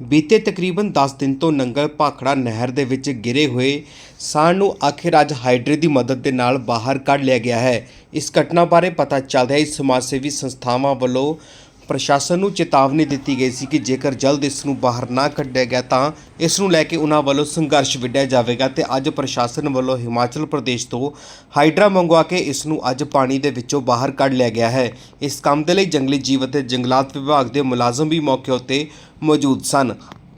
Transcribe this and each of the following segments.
ਬੀਤੇ ਤਕਰੀਬਨ 10 ਦਿਨ ਤੋਂ ਨੰਗਲ ਭਾਖੜਾ ਨਹਿਰ ਦੇ ਵਿੱਚ ਗਿਰੇ ਹੋਏ ਸਾਣ ਨੂੰ ਆਖਿਰ ਅੱਜ ਹਾਈਡਰੇ ਦੀ ਮਦਦ ਦੇ ਨਾਲ ਬਾਹਰ ਕੱਢ ਲਿਆ ਗਿਆ ਹੈ। ਇਸ ਘਟਨਾ ਬਾਰੇ ਪਤਾ ਚੱਲਦਿਆਂ ਹੀ ਸਮਾਜ ਸੇਵੀ ਸੰਸਥਾਵਾਂ ਵੱਲੋਂ ਪ੍ਰਸ਼ਾਸਨ ਨੂੰ ਚੇਤਾਵਨੀ ਦਿੱਤੀ ਗਈ ਸੀ ਕਿ ਜੇਕਰ ਜਲਦ ਇਸ ਨੂੰ ਬਾਹਰ ਨਾ ਕੱਢਿਆ ਗਿਆ ਤਾਂ ਇਸ ਨੂੰ ਲੈ ਕੇ ਉਹਨਾਂ ਵੱਲੋਂ ਸੰਘਰਸ਼ ਵਿੱਢਿਆ ਜਾਵੇਗਾ ਤੇ ਅੱਜ ਪ੍ਰਸ਼ਾਸਨ ਵੱਲੋਂ ਹਿਮਾਚਲ ਪ੍ਰਦੇਸ਼ ਤੋਂ ਹਾਈਡਰਾ ਮੰਗਵਾ ਕੇ ਇਸ ਨੂੰ ਅੱਜ ਪਾਣੀ ਦੇ ਵਿੱਚੋਂ ਬਾਹਰ ਕੱਢ ਲਿਆ ਗਿਆ ਹੈ। ਇਸ ਕੰਮ ਦੇ ਲਈ ਜੰਗਲੀ ਜੀਵ ਅਤੇ ਜੰਗਲਾਤ ਵਿਭਾਗ ਦੇ ਮੁਲਾਜ਼ਮ ਵੀ ਮੌਕੇ ਉੱਤੇ ਮੌਜੂਦ ਸਨ।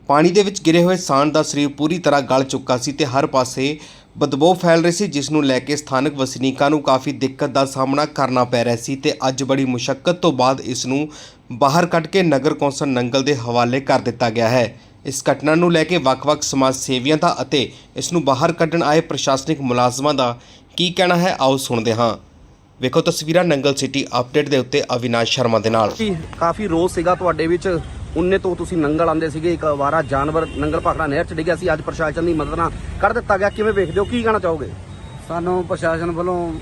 ਪਾਣੀ ਦੇ ਵਿੱਚ ਗਿਰੇ ਹੋਏ ਸਾਣ ਦਾ ਸਰੀਰ ਪੂਰੀ ਤਰ੍ਹਾਂ ਗਲ ਚੁੱਕਾ ਸੀ ਤੇ ਹਰ ਪਾਸੇ ਬਦਬੂ ਫੈਲ ਰਹੀ ਸੀ, ਜਿਸ ਨੂੰ ਲੈ ਕੇ ਸਥਾਨਕ ਵਸਨੀਕਾਂ ਨੂੰ ਕਾਫੀ ਦਿੱਕਤ ਦਾ ਸਾਹਮਣਾ ਕਰਨਾ ਪੈ ਰਿਹਾ ਸੀ ਤੇ ਅੱਜ ਬੜੀ ਮੁਸ਼ਕਲ ਤੋਂ ਬਾਅਦ ਇਸ ਨੂੰ ਬਾਹਰ ਕੱਢ ਕੇ ਨਗਰ ਕੌਂਸਲ ਨੰਗਲ ਦੇ ਹਵਾਲੇ ਕਰ ਦਿੱਤਾ ਗਿਆ ਹੈ। ਇਸ ਘਟਨਾ ਨੂੰ ਲੈ ਕੇ ਵੱਖ-ਵੱਖ ਸਮਾਜ ਸੇਵੀਆਂ ਦਾ ਅਤੇ ਇਸ ਨੂੰ ਬਾਹਰ ਕੱਢਣ ਆਏ ਪ੍ਰਸ਼ਾਸਨਿਕ ਮੁਲਾਜ਼ਮਾਂ ਦਾ ਕੀ ਕਹਿਣਾ ਹੈ ਆਓ ਸੁਣਦੇ ਹਾਂ। ਵੇਖੋ ਤਸਵੀਰਾਂ ਨੰਗਲ ਸਿਟੀ ਅਪਡੇਟ ਦੇ ਉੱਤੇ ਅਵਿਨਾਸ਼ ਸ਼ਰਮਾ ਦੇ ਨਾਲ। ਕਾਫੀ ਰੋਸ ਸੀਗਾ ਤੁਹਾਡੇ ਵਿੱਚ। ਉਨੇ ਤੋਂ ਤੁਸੀਂ ਨੰਗਲ ਆਂਦੇ ਸੀਗੇ ਇੱਕ ਵਾਰਾ ਜਾਨਵਰ ਨੰਗਲ ਭਾਖੜਾ ਨਹਿਰ ਚ ਡਿੱਗਿਆ ਸੀ। ਅੱਜ ਪ੍ਰਸ਼ਾਸਨ ਦੀ ਮਦਦ ਨਾਲ ਕੱਢ ਦਿੱਤਾ ਗਿਆ। ਕਿਵੇਂ ਵੇਖਦੇ ਹੋ? ਕੀ ਕਹਿਣਾ ਚਾਹੋਗੇ? ਸਾਨੂੰ ਪ੍ਰਸ਼ਾਸਨ ਵੱਲੋਂ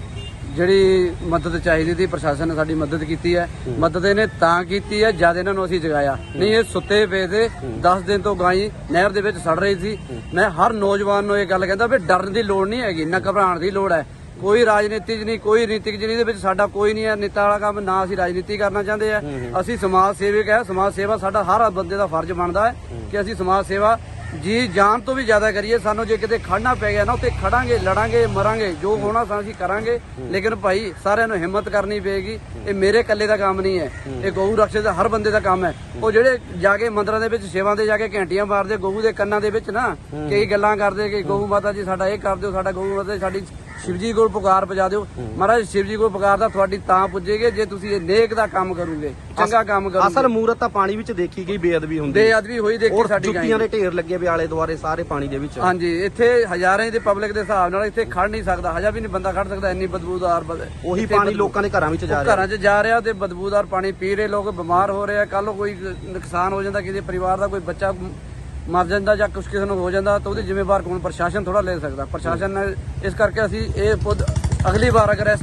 ਜਿਹੜੀ ਮਦਦ ਚਾਹੀਦੀ ਸੀ ਪ੍ਰਸ਼ਾਸਨ ਨੇ ਸਾਡੀ ਮਦਦ ਕੀਤੀ ਹੈ। ਮਦਦ ਇਹਨੇ ਤਾਂ ਕੀਤੀ ਹੈ ਜਦ ਇਹਨਾਂ ਨੂੰ ਅਸੀਂ ਜਗਾਇਆ। ਨਹੀਂ ਇਹ ਸੁੱਤੇ ਪਏ ਤੇ 10 ਦਿਨ ਤੋਂ ਗਾਈ ਨਹਿਰ ਦੇ ਵਿੱਚ ਸੜ ਰਹੀ ਸੀ। ਮੈਂ ਹਰ ਨੌਜਵਾਨ ਨੂੰ ਇਹ ਗੱਲ ਕਹਿੰਦਾ ਵੀ ਡਰਨ ਦੀ ਲੋੜ ਨਹੀਂ ਹੈਗੀ ਨਾ ਘਬਰਾਉਣ ਦੀ ਲੋੜ ਹੈ। ਕੋਈ ਰਾਜਨੀਤੀ ਨਹੀਂ ਕੋਈ ਨੀਤਿਕ ਜਿਹੜੀ ਦੇ ਵਿੱਚ ਸਾਡਾ ਕੋਈ ਨਹੀਂ ਹੈ। ਨੇਤਾ ਵਾਲਾ ਕੰਮ ਨਾ ਅਸੀਂ ਰਾਜਨੀਤੀ ਕਰਨਾ ਚਾਹੁੰਦੇ ਆ। ਅਸੀਂ ਸਮਾਜ ਸੇਵਕ ਹੈ ਸਮਾਜ ਸੇਵਾ ਸਾਡਾ ਹਰ ਬੰਦੇ ਦਾ ਫਰਜ਼ ਬਣਦਾ ਹੈ। ਕਿ ਅਸੀਂ ਸਮਾਜ ਸੇਵਾ ਜੀ ਜਾਨ ਤੋਂ ਵੀ ਜ਼ਿਆਦਾ ਕਰੀਏ। ਸਾਨੂੰ ਜੇ ਕਿਤੇ ਖੜਨਾ ਪੈ ਗਿਆ ਨਾ ਉੱਤੇ ਖੜਾਂਗੇ ਲੜਾਂਗੇ ਮਰਾਂਗੇ ਜੋ ਹੋਣਾ ਸਾਨੂੰ ਅਸੀਂ ਕਰਾਂਗੇ। ਲੇਕਿਨ ਭਾਈ ਸਾਰਿਆਂ ਨੂੰ ਹਿੰਮਤ ਕਰਨੀ ਪਏਗੀ। ਇਹ ਮੇਰੇ ਇਕੱਲੇ ਦਾ ਕੰਮ ਨਹੀਂ ਹੈ। ਇਹ ਗਊ ਰਕਸ਼ੇ ਦਾ ਹਰ ਬੰਦੇ ਦਾ ਕੰਮ ਹੈ। ਉਹ ਜਿਹੜੇ ਜਾ ਕੇ ਮੰਦਰਾਂ ਦੇ ਵਿੱਚ ਸੇਵਾ ਦੇ ਜਾ ਕੇ ਘੰਟੀਆਂ ਮਾਰਦੇ ਗਊ ਦੇ ਕੰਨਾਂ ਦੇ ਵਿੱਚ ਨਾ ਕਈ ਗੱਲਾਂ ਕਰਦੇ ਕਿ ਗਊ ਮਾਤਾ ਜੀ ਸਾਡਾ ਇਹ ਕਰ ਦਿਓ ਸਾਡਾ ਗਊ ਮਾਤਾ ਸਾਡੀ ਸ਼ਿਵਜੀ ਕੋਲ ਪੁਕਾਰ ਪਜਾ ਦਿਓ। ਮਹਾਰਾਜ ਸ਼ਿਵਜੀ ਕੋਲ ਪੁਕਾਰ ਦਾ ਤੁਹਾਡੀ ਤਾਂ ਪੁੱਜੇਗੇ ਜੇ ਤੁਸੀਂ ਇਹ ਨੇਕ ਦਾ ਕੰਮ ਕਰੋਗੇ ਚੰਗਾ ਕੰਮ ਕਰੋਗੇ। ਅਸਲ ਮੂਰਤ ਤਾਂ ਪਾਣੀ ਵਿੱਚ ਦੇਖੀ ਗਈ ਬੇਅਦਬੀ ਹੁੰਦੀ ਬੇਅਦਬੀ ਹੋਈ ਦੇਖੀ ਸਾਡੀ ਜੁੱਤੀਆਂ ਦੇ ਢੇਰ ਲੱਗੇ ਵੀ ਆਲੇ ਦੁਆਰੇ ਸਾਰੇ ਪਾਣੀ ਦੇ ਵਿੱਚ। ਹਾਂਜੀ ਇੱਥੇ ਹਜ਼ਾਰਾਂ ਦੇ ਪਬਲਿਕ ਦੇ ਹਿਸਾਬ ਨਾਲ ਇੱਥੇ ਖੜ ਨਹੀਂ ਸਕਦਾ। ਹਜਾ ਵੀ ਨਹੀਂ ਬੰਦਾ ਖੜ ਸਕਦਾ ਇੰਨੀ ਬਦਬੂਦਾਰ ਉਹੀ ਪਾਣੀ ਲੋਕਾਂ ਦੇ ਘਰਾਂ ਵਿੱਚ ਜਾ ਰਿਹਾ। ਘਰਾਂ 'ਚ ਜਾ ਰਿਹਾ ਤੇ ਬਦਬੂਦਾਰ ਪਾਣੀ ਪੀ ਰਹੇ ਲੋਕ ਬਿਮਾਰ ਹੋ ਰਹੇ। ਆ ਕੱਲ ਕੋਈ ਨੁਕਸਾਨ ਹੋ ਜਾਂਦਾ ਕਿਸੇ ਪਰਿਵਾਰ ਦਾ ਕੋਈ ਬੱਚਾ ਮਰ ਜਾਂਦਾ ਜਾਂ ਕੁਛ ਕਿਸੇ ਨੂੰ ਹੋ ਜਾਂਦਾ ਤਾਂ ਉਹਦੀ ਜ਼ਿੰਮੇਵਾਰ ਕੌਣ? ਪ੍ਰਸ਼ਾਸਨ ਥੋੜਾ ਲੈ ਸਕਦਾ। ਪ੍ਰਸ਼ਾਸਨ ਨੇ ਇਸ ਕਰਕੇ ਅਸੀਂ ਇਹ ਖੁਦ ਅਗਲੀ ਵਾਰ ਅਗਰ ਇਸ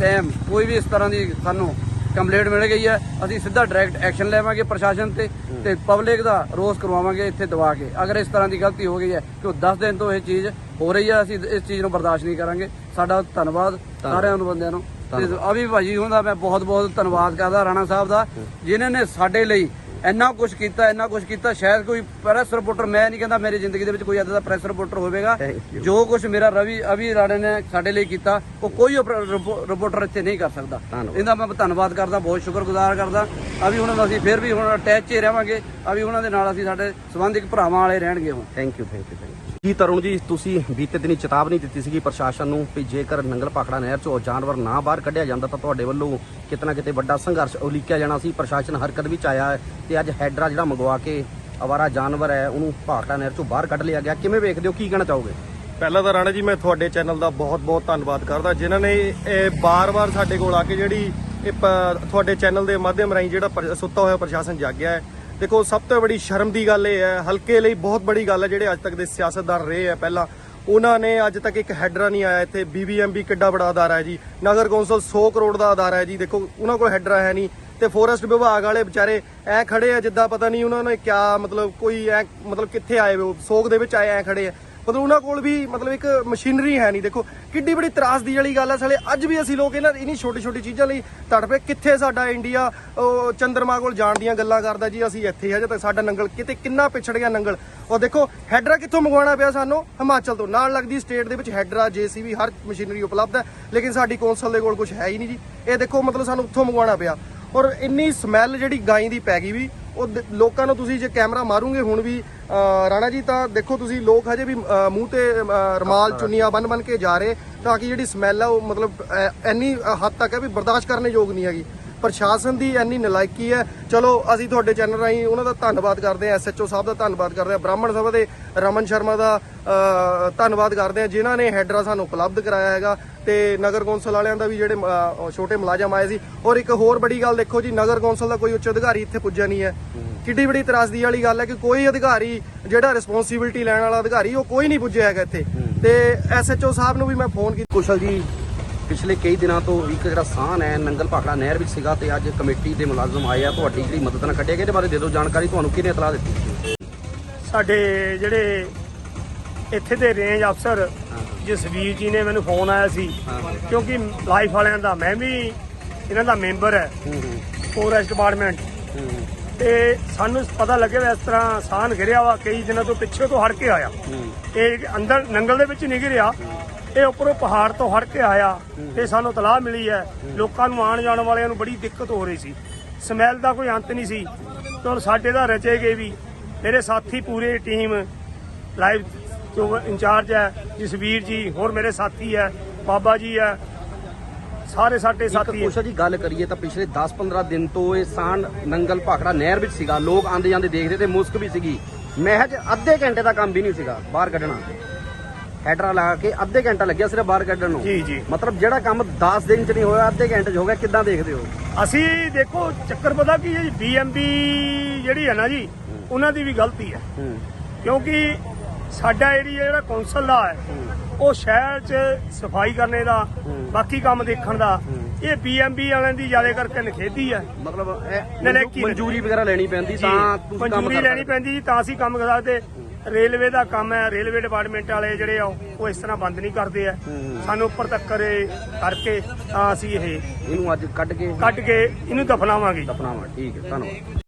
ਟਾਈਮ ਕੋਈ ਵੀ ਇਸ ਤਰ੍ਹਾਂ ਦੀ ਸਾਨੂੰ ਕੰਪਲੇਂਟ ਮਿਲ ਗਈ ਹੈ ਅਸੀਂ ਸਿੱਧਾ ਡਾਇਰੈਕਟ ਐਕਸ਼ਨ ਲੈਵਾਂਗੇ ਪ੍ਰਸ਼ਾਸਨ ਤੇ ਤੇ ਪਬਲਿਕ ਦਾ ਰੋਸ ਕਰਵਾਵਾਂਗੇ ਇੱਥੇ ਦਵਾ ਕੇ। ਅਗਰ ਇਸ ਤਰ੍ਹਾਂ ਦੀ ਗਲਤੀ ਹੋ ਗਈ ਹੈ ਕਿ ਉਹ 10 ਦਿਨ ਤੋਂ ਇਹ ਚੀਜ਼ ਹੋ ਰਹੀ ਹੈ ਅਸੀਂ ਇਸ ਚੀਜ਼ ਨੂੰ ਬਰਦਾਸ਼ਤ ਨਹੀਂ ਕਰਾਂਗੇ। ਸਾਡਾ ਧੰਨਵਾਦ ਸਾਰਿਆਂ ਨੂੰ ਬੰਦਿਆਂ ਨੂੰ। ਤੇ ਅਭੀ ਭਾਜੀ ਹੁੰਦਾ ਮੈਂ ਬਹੁਤ ਬਹੁਤ ਧੰਨਵਾਦ ਕਰਦਾ ਰਾਣਾ ਸਾਹਿਬ ਦਾ ਜਿਨ੍ਹਾਂ ਨੇ ਸਾਡੇ ਲਈ ਇੰਨਾ ਕੁਝ ਕੀਤਾ ਇੰਨਾ ਕੁਝ ਕੀਤਾ ਸ਼ਾਇਦ ਕੋਈ ਪ੍ਰੈਸ ਰਿਪੋਰਟਰ ਮੈਂ ਨਹੀਂ ਕਹਿੰਦਾ ਮੇਰੀ ਜ਼ਿੰਦਗੀ ਦੇ ਵਿੱਚ ਕੋਈ ਏਦਾਂ ਦਾ ਪ੍ਰੈਸ ਰਿਪੋਰਟਰ ਹੋਵੇਗਾ. ਜੋ ਕੁਝ ਮੇਰਾ ਰਵੀ ਅਭੀ ਰਾਣੇ ਨੇ ਸਾਡੇ ਲਈ ਕੀਤਾ ਉਹ ਕੋਈ ਰਿਪੋਰਟਰ ਇੱਥੇ ਨਹੀਂ ਕਰ ਸਕਦਾ। ਇਹਦਾ ਮੈਂ ਧੰਨਵਾਦ ਕਰਦਾ ਬਹੁਤ ਸ਼ੁਕਰਗੁਜ਼ਾਰ ਕਰਦਾ। ਅਭੀ ਉਹਨਾਂ ਦਾ ਅਸੀਂ ਫਿਰ ਵੀ ਹੁਣ ਅਟੈਚ ਹੀ ਰਹਾਂਗੇ। ਅਭੀ ਉਹਨਾਂ ਦੇ ਨਾਲ ਅਸੀਂ ਸਾਡੇ ਸੰਬੰਧਿਕ ਭਰਾਵਾਂ ਵਾਲੇ ਰਹਿਣਗੇ ਹੁਣ। Thank you thank you thank you ji Tarun ji ਤੁਸੀਂ ਬੀਤੇ ਦਿਨੀ ਚੇਤਾਵਨੀ ਦਿੱਤੀ ਸੀਗੀ ਪ੍ਰਸ਼ਾਸਨ ਨੂੰ ਵੀ ਜੇਕਰ ਨੰਗਲ ਪਾਖੜਾ ਨਹਿਰ ਚੋਂ ਜਾਨਵਰ ਨਾ ਬਾਹਰ ਕੱਢਿਆ ਜਾਂਦਾ ਤਾਂ ਤੁਹਾਡੇ ਵੱਲੋਂ ਕਿਤਨਾ ਕਿਤੇ ਵੱਡਾ ਸੰਘਰਸ਼ ਉਲੀਕਿਆ ਜਾਣਾ ਸੀ? ਪ੍ਰਸ਼ਾਸਨ ਹਰਕਤ ਵਿੱਚ ਆਇਆ ਹੈ। ਤੇ ਅੱਜ ਹੈਡਰਾ ਜਿਹੜਾ ਮੰਗਵਾ ਕੇ ਅਵਾਰਾ ਜਾਨਵਰ ਹੈ, ਉਹਨੂੰ ਭਾਖੜਾ ਨਹਿਰ ਚੋਂ ਬਾਹਰ ਕੱਢ ਲਿਆ ਗਿਆ। ਕਿਵੇਂ ਵੇਖਦੇ ਹੋ? ਕੀ ਕਹਿਣਾ ਚਾਹੋਗੇ? ਪਹਿਲਾਂ ਤਾਂ ਰਾਣਾ ਜੀ, ਮੈਂ ਤੁਹਾਡੇ ਚੈਨਲ ਦਾ ਬਹੁਤ-ਬਹੁਤ ਧੰਨਵਾਦ ਕਰਦਾ। ਜਿਨ੍ਹਾਂ ਨੇ ਇਹ ਬਾਰ-ਬਾਰ ਸਾਡੇ ਕੋਲ ਆ ਕੇ ਜਿਹੜੀ ਇਹ ਪ- ਤੁਹਾਡੇ ਚੈਨਲ ਦੇ ਮਾਧਿਅਮ ਰਾਹੀਂ ਜਿਹੜਾ ਸੁੱਤਾ ਹੋਇਆ ਪ੍ਰਸ਼ਾਸਨ ਜਾਗਿਆ ਹੈ। ਦੇਖੋ, ਸਭ ਤੋਂ ਬੜੀ ਸ਼ਰਮ ਦੀ ਗੱਲ ਇਹ ਹੈ, ਹਲਕੇ ਲਈ ਬਹੁਤ ਬੜੀ ਗੱਲ ਹੈ, ਜਿਹੜੇ ਅੱਜ ਤੱਕ ਦੇ ਸਿਆਸਤਦਾਨ ਰਹੇ ਆ ਪਹਿਲਾਂ। ਉਹਨਾਂ ਨੇ ਅੱਜ ਤੱਕ ਇੱਕ ਹੈਡਰਾ ਨਹੀਂ ਆਇਆ ਇੱਥੇ। ਬੀਬੀਐਮਬੀ ਕਿੱਡਾ ਬੜਾ ਅਦਾਰਾ ਹੈ ਜੀ। ਨਗਰ ਕੌਂਸਲ 100 ਕਰੋੜ ਦਾ ਅਦਾਰਾ ਹੈ ਜੀ। ਦੇਖੋ, ਉਹਨਾਂ ਕੋਲ ਹੈਡਰਾ ਹੈ ਨਹੀਂ। ਤੇ ਫੋਰੈਸਟ ਵਿਭਾਗ ਵਾਲੇ ਵਿਚਾਰੇ ਐ ਖੜੇ ਆ, ਜਿੱਦਾਂ ਪਤਾ ਨਹੀਂ ਉਹਨਾਂ ਨੇ ਕਿਆ ਮਤਲਬ ਕੋਈ ਐ ਮਤਲਬ ਕਿੱਥੇ ਆਏ ਹੋ ਸੋਗ ਦੇ ਵਿੱਚ ਆਏ, ਐ ਖੜੇ ਆ। ਮਤਲਬ ਉਹਨਾਂ ਕੋਲ ਵੀ ਮਤਲਬ ਇੱਕ ਮਸ਼ੀਨਰੀ ਹੈ ਨਹੀਂ। ਦੇਖੋ, ਕਿੱਡੀ ਬੜੀ ਤਰਾਸਦੀ ਵਾਲੀ ਗੱਲ ਹੈ ਸਾਲੇ ਅੱਜ ਵੀ ਅਸੀਂ ਲੋਕ ਇਹਨਾਂ ਇਨੀ ਛੋਟੀ ਛੋਟੀ ਚੀਜ਼ਾਂ ਲਈ ਤੜਪੇ ਕਿੱਥੇ ਸਾਡਾ ਇੰਡੀਆ ਚੰਦਰਮਾ ਕੋਲ ਜਾਣ ਦੀਆਂ ਗੱਲਾਂ ਕਰਦਾ ਜੀ, ਅਸੀਂ ਇੱਥੇ ਹਜੇ ਤੱਕ ਸਾਡਾ ਨੰਗਲ ਕਿਤੇ ਕਿੰਨਾ ਪਿਛੜ ਗਿਆ ਨੰਗਲ। ਉਹ ਦੇਖੋ, ਹੈਡਰਾ ਕਿੱਥੋਂ ਮੰਗਵਾਉਣਾ ਪਿਆ ਸਾਨੂੰ? ਹਿਮਾਚਲ ਤੋਂ। ਨਾਲ ਲੱਗਦੀ ਸਟੇਟ ਦੇ ਵਿੱਚ ਹੈਡਰਾ, ਜੀਸੀਬੀ, ਹਰ ਮਸ਼ੀਨਰੀ ਉਪਲਬਧ ਹੈ, ਲੇਕਿਨ ਸਾਡੀ ਕੌਂਸਲ ਦੇ ਕੋਲ ਕੁਝ ਹੈ ਹੀ ਨਹੀਂ ਜੀ। ਇਹ ਦੇਖੋ, ਮਤਲਬ ਸਾਨੂੰ ਉੱਥੋਂ ਮੰਗਵਾਉਣਾ ਪਿਆ। ਔਰ ਇੰਨੀ ਸਮੈਲ ਜਿਹੜੀ ਗਾਈ ਦੀ ਪੈ ਗਈ ਵੀ ਉਹ ਲੋਕਾਂ ਨੂੰ ਤੁਸੀਂ ਜੇ ਕੈਮਰਾ ਮਾਰੋਗੇ ਹੁਣ ਵੀ ਰਾਣਾ ਜੀ ਤਾਂ ਦੇਖੋ ਤੁਸੀਂ ਲੋਕ ਹਜੇ ਵੀ ਮੂੰਹ ਤੇ ਰੁਮਾਲ ਚੁੰਨੀਆਂ ਬੰਨ ਬੰਨ ਕੇ ਜਾ ਰਹੇ ਤਾਂ ਕਿ ਜਿਹੜੀ ਸਮੈਲ ਆ ਉਹ ਮਤਲਬ ਇੰਨੀ ਹੱਦ ਤੱਕ ਹੈ ਵੀ ਬਰਦਾਸ਼ਤ ਕਰਨ ਯੋਗ ਨਹੀਂ ਹੈਗੀ। ਪ੍ਰਸ਼ਾਸਨ ਦੀ ਇੰਨੀ ਨਲਾਇਕੀ ਹੈ। ਚਲੋ, ਅਸੀਂ ਤੁਹਾਡੇ ਚੈਨਲ ਰਾਹੀਂ ਉਹਨਾਂ ਦਾ ਧੰਨਵਾਦ ਕਰਦੇ ਹਾਂ ਐਸਐਚਓ ਸਾਹਿਬ ਦਾ ਧੰਨਵਾਦ ਕਰਦੇ ਹਾਂ, ਬ੍ਰਾਹਮਣ ਸਭਾ ਦੇ ਰਮਨ ਸ਼ਰਮਾ ਦਾ ਧੰਨਵਾਦ ਕਰਦੇ ਹਾਂ, ਜਿਨ੍ਹਾਂ ਨੇ ਹੈਡਰਾ ਸਾਨੂੰ ਉਪਲਬਧ ਕਰਾਇਆ ਹੈਗਾ ਤੇ ਨਗਰ ਕੌਂਸਲ ਵਾਲਿਆਂ ਦਾ ਵੀ ਜਿਹੜੇ ਛੋਟੇ ਮੁਲਾਜ਼ਮ ਆਏ ਸੀ। ਔਰ ਇੱਕ ਹੋਰ ਬੜੀ ਗੱਲ ਦੇਖੋ ਜੀ, ਨਗਰ ਕੌਂਸਲ ਦਾ ਕੋਈ ਉੱਚ ਅਧਿਕਾਰੀ ਇੱਥੇ ਪੁੱਜਿਆ ਨਹੀਂ ਹੈ। ਕਿੱਡੀ ਬੜੀ ਤਰਾਸਦੀ ਵਾਲੀ ਗੱਲ ਹੈ ਕਿ ਕੋਈ ਅਧਿਕਾਰੀ, ਜਿਹੜਾ ਰਿਸਪੌਂਸਿਬਿਲਟੀ ਲੈਣ ਵਾਲਾ ਅਧਿਕਾਰੀ, ਉਹ ਕੋਈ ਨਹੀਂ ਪੁੱਜਿਆ ਹੈਗਾ ਇੱਥੇ। ਤੇ ਐਸਐਚਓ ਸਾਹਿਬ ਨੂੰ ਵੀ ਮੈਂ ਫੋਨ ਕੀਤਾ। ਕੁਸ਼ਲ ਜੀ ਪਿਛਲੇ ਕਈ ਦਿਨਾਂ ਤੋਂ ਇੱਕ ਜਿਹੜਾ ਸਾਨ ਹੈ ਨੰਗਲ ਭਾਖੜਾ ਨਹਿਰ ਵਿੱਚ ਸੀਗਾ ਤੇ ਅੱਜ ਕਮੇਟੀ ਦੇ ਮੁਲਾਜ਼ਮ ਆਏ ਆ ਤੁਹਾਡੀ ਜਿਹੜੀ ਮਦਦ ਨਾਲ ਕੱਢਿਆ ਗਿਆ ਇਹਦੇ ਬਾਰੇ ਦੇ ਦਿਓ ਜਾਣਕਾਰੀ ਤੁਹਾਨੂੰ ਕਿਹਨੇ ਇਤਲਾਹ ਦਿੱਤੀ? ਸਾਡੇ ਜਿਹੜੇ ਇੱਥੇ ਦੇ ਰੇਂਜ ਅਫਸਰ ਜਸਵੀਰ ਜੀ ਨੇ ਮੈਨੂੰ ਫੋਨ ਆਇਆ ਸੀ ਕਿਉਂਕਿ ਲਾਈਫ ਵਾਲਿਆਂ ਦਾ ਮੈਂ ਵੀ ਇਹਨਾਂ ਦਾ ਮੈਂਬਰ ਹੈ। ਫੋਰੈਸਟ ਡਿਪਾਰਟਮੈਂਟ ਤੇ ਸਾਨੂੰ ਪਤਾ ਲੱਗਿਆ ਵੀ ਇਸ ਤਰ੍ਹਾਂ ਸਾਨ ਗਿਰਿਆ ਵਾ ਕਈ ਦਿਨਾਂ ਤੋਂ ਪਿੱਛੇ ਤੋਂ ਹੜ ਕੇ ਆਇਆ। ਇਹ ਅੰਦਰ ਨੰਗਲ ਦੇ ਵਿੱਚ ਨਹੀਂ ਗਿਰਿਆ। ਇਹ ਉੱਪਰੋਂ ਪਹਾੜ ਤੋਂ ਹੜ ਕੇ ਆਇਆ ਤੇ ਸਾਨੂੰ ਤਲਾਹ ਮਿਲੀ ਹੈ। ਲੋਕਾਂ ਨੂੰ ਆਉਣ ਜਾਣ ਵਾਲਿਆਂ ਨੂੰ ਬੜੀ ਦਿੱਕਤ ਹੋ ਰਹੀ ਸੀ। ਸਮੈਲ ਦਾ ਕੋਈ ਅੰਤ ਨਹੀਂ ਸੀ। ਤੇ ਸਾਡੇ ਦਾ ਰਚੇ ਗਏ ਵੀ। ਮੇਰੇ ਸਾਥੀ ਪੂਰੇ ਟੀਮ ਲਾਈਵ ਜੋ ਇੰਚਾਰਜ ਹੈ ਜਸਵੀਰ ਜੀ ਹੋਰ ਮੇਰੇ ਸਾਥੀ ਹੈ ਬਾਬਾ ਜੀ ਹੈ। ਸਾਰੇ ਸਾਡੇ ਸਾਥੀ ਕੋਸ਼ਾ ਜੀ ਗੱਲ ਕਰੀਏ ਤਾਂ ਪਿਛਲੇ 10-15 ਦਿਨ ਤੋਂ ਇਹ ਸਾਨ ਨੰਗਲ ਭਾਖੜਾ ਨਹਿਰ ਵਿੱਚ ਸੀਗਾ। ਲੋਕ ਆਂਦੇ ਜਾਂਦੇ ਦੇਖਦੇ ਤੇ ਮੁਸਕ ਵੀ ਸੀਗੀ। ਮਹਿਜ ਅੱਧੇ ਘੰਟੇ ਦਾ ਕੰਮ ਵੀ ਨਹੀਂ ਸੀਗਾ ਬਾਹਰ ਕੱਢਣਾ। ਹੈਡਰਾ ਲਾ ਕੇ ਅੱਧੇ ਘੰਟਾ ਲੱਗਿਆ ਸਿਰਫ ਬਾਹਰ ਕੱਢਣ ਨੂੰ। ਜੀ, ਜੀ। ਮਤਲਬ ਜਿਹੜਾ ਕੰਮ 10 ਦਿਨ ਚ ਨਹੀਂ ਹੋਇਆ ਅੱਧੇ ਘੰਟੇ ਚ ਹੋ ਗਿਆ ਕਿੱਦਾਂ ਦੇਖਦੇ ਹੋ? ਅਸੀਂ ਦੇਖੋ ਚੱਕਰ ਪਤਾ ਕੀ ਹੈ ਜੀ ਬੀਐਮਬੀ ਜਿਹੜੀ ਹੈ ਨਾ ਜੀ ਉਹਨਾਂ ਦੀ ਵੀ ਗਲਤੀ ਹੈ। ਹੂੰ। ਕਿਉਂਕਿ ਸਾਡਾ ਏਰੀਆ ਜਿਹੜਾ ਕੌਂਸਲ ਦਾ ਹੈ। ਉਹ ਸ਼ਹਿਰ 'ਚ ਸਫ਼ਾਈ ਕਰਨੇ ਦਾ ਬਾਕੀ ਕੰਮ ਦੇਖਣ ਦਾ ਇਹ ਬੀਐਮਬੀ ਵਾਲਿਆਂ ਦੀ ਜ਼ਿਆਦਾ ਕਰਕੇ ਨਖੇਦੀ ਹੈ ਮਤਲਬ ਇਹ ਮਨਜ਼ੂ- ਮਨਜ਼ੂਰੀ ਵਗੈਰਾ ਲੈਣੀ ਪੈਂਦੀ ਤਾਂ ਤੁਸੀਂ ਕੰਮ ਮਨਜ਼ੂਰੀ ਕਰ ਲੈਣੀ ਸਕਦੇ। ਪੈਂਦੀ ਜੀ ਤਾਂ ਅਸੀਂ ਕੰਮ ਕਰ ਸਕਦੇ ਰੇਲਵੇ ਦਾ ਕੰਮ ਹੈ ਰੇਲਵੇ ਡਿਪਾਰਟਮੈਂਟ ਵਾਲੇ ਜਿਹੜੇ ਆ ਉਹ ਇਸ ਤਰ੍ਹਾਂ ਬੰਦ ਨਹੀਂ ਕਰਦੇ ਆ। ਸਾਨੂੰ ਉੱਪਰ ਤੱਕ ਇਹ ਕਰਕੇ ਤਾਂ ਅਸੀਂ ਇਹ ਇਹਨੂੰ ਅੱਜ ਕੱਢ ਕੇ ਕੱਢ ਕੇ ਇਹਨੂੰ ਦਫਨਾਵਾਂਗੇ। ਦਫਨਾਵਾਂ ਠੀਕ ਹੈ ਧੰਨਵਾਦ।